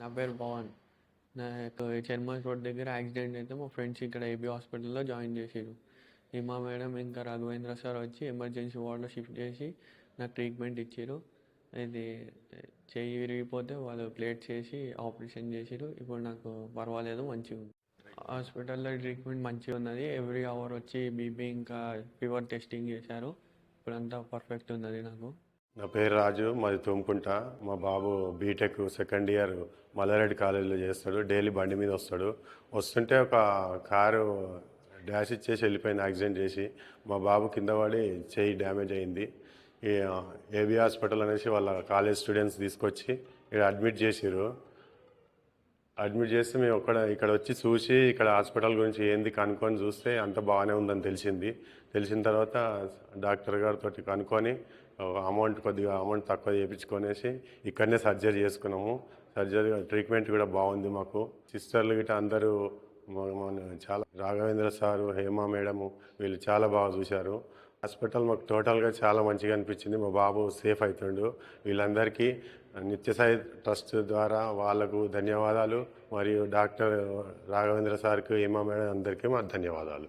నా పేరు పవన్. నాకు చర్మస్ రోడ్ దగ్గర యాక్సిడెంట్ అయితే మా ఫ్రెండ్స్ ఇక్కడ ఏబీ హాస్పిటల్లో జాయిన్ చేసారు హిమా మేడం ఇంకా రాఘవేంద్ర సార్ వచ్చి ఎమర్జెన్సీ వార్డులో షిఫ్ట్ చేసి నాకు ట్రీట్మెంట్ ఇచ్చారు ఇది చెయ్యి విరిగిపోతే వాళ్ళు ప్లేట్ చేసి ఆపరేషన్ చేసారు ఇప్పుడు నాకు పర్వాలేదు మంచిగా ఉంది. హాస్పిటల్లో ట్రీట్మెంట్ మంచిగా ఉన్నది. ఎవ్రీ అవర్ వచ్చి బీపీ ఇంకా ఫీవర్ టెస్టింగ్ చేశారు. ఇప్పుడంతా పర్ఫెక్ట్ ఉన్నది నాకు. నా పేరు రాజు మాది తుమ్కుంట. మా బాబు బీటెక్ సెకండ్ ఇయర్ మల్లారెడ్డి కాలేజీలో చేస్తాడు డైలీ బండి మీద వస్తాడు. వస్తుంటే ఒక కారు డాష్ ఇచ్చేసి వెళ్ళిపోయింది యాక్సిడెంట్ చేసి. మా బాబు కింద పడి చేయి డ్యామేజ్ అయింది. ఈ ఏబీ హాస్పిటల్ అనేసి వాళ్ళ కాలేజ్ స్టూడెంట్స్ తీసుకొచ్చి ఇక్కడ అడ్మిట్ చేసిరు అడ్మిట్ చేస్తే మేము ఒక్కడ ఇక్కడ వచ్చి చూసి ఇక్కడ హాస్పిటల్ గురించి ఏంది కనుక్కొని చూస్తే అంత బాగానే ఉందని తెలిసింది. తెలిసిన తర్వాత డాక్టర్ గారితో కనుక్కొని అమౌంట్ కొద్దిగా అమౌంట్ తక్కువ చేయించుకొనేసి ఇక్కడనే సర్జరీ చేసుకున్నాము. సర్జరీ ట్రీట్మెంట్ కూడా బాగుంది మాకు. సిస్టర్లు గిట్ట అందరూ మన చాలా రాఘవేంద్ర సారు హేమ మేడము వీళ్ళు చాలా బాగా చూశారు. హాస్పిటల్ మాకు టోటల్గా చాలా మంచిగా అనిపించింది. మా బాబు సేఫ్ అవుతుండు వీళ్ళందరికీ నిత్యసాయి ట్రస్ట్ ద్వారా వాళ్ళకు ధన్యవాదాలు మరియు డాక్టర్ రాఘవేంద్ర సార్కు హేమా మేడం అందరికీ మా ధన్యవాదాలు.